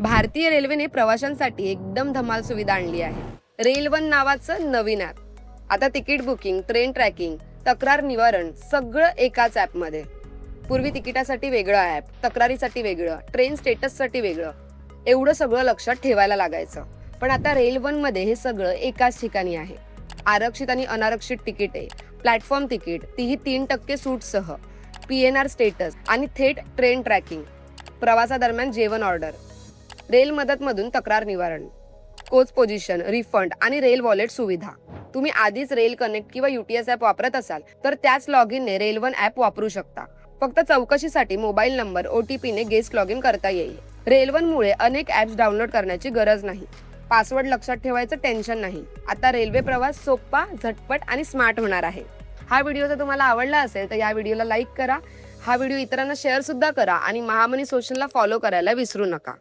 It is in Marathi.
भारतीय रेल्वेने प्रवाशांसाठी एकदम धमाल सुविधा आणली आहे. रेल वन नावाचं नवीन ॲप आता तिकीट बुकिंग ट्रेन ट्रॅकिंग तक्रार निवारण सगळं एकाच ॲपमध्ये पूर्वी तिकिटासाठी वेगळं ॲप तक्रारीसाठी वेगळं ट्रेन स्टेटससाठी वेगळं. एवढं सगळं लक्षात ठेवायला लागायचं. पण आता रेल हे सगळं एकाच ठिकाणी आहे. आरक्षित आणि अनारक्षित तिकिटे प्लॅटफॉर्म तिकीट तीही तीन टक्के सूटसह. पी एन आर स्टेटस आणि थेट ट्रेन ट्रॅकिंग प्रवासादरम्यान जेवण ऑर्डर रेल मदतमधून तक्रार निवारण कोच पोझिशन रिफंड आणि रेल वॉलेट सुविधा. तुम्ही आधीच रेल कनेक्ट किंवा युटीएस ॲप वापरत असाल तर त्याच लॉग इनने रेल वन ॲप वापरू शकता. फक्त चौकशीसाठी मोबाईल नंबर ओ टी पीने गेस्ट लॉग इन करता येईल. रेल्वनमुळे अनेक ॲप्स डाउनलोड करण्याची गरज नाही. पासवर्ड लक्षात ठेवायचं टेन्शन नाही. आता रेल्वे प्रवास सोपा झटपट आणि स्मार्ट होणार आहे. हा व्हिडिओ जर तुम्हाला आवडला असेल तर या व्हिडिओला लाईक करा. हा व्हिडिओ इतरांना शेअरसुद्धा करा आणि महामनी सोशलला फॉलो करायला विसरू नका.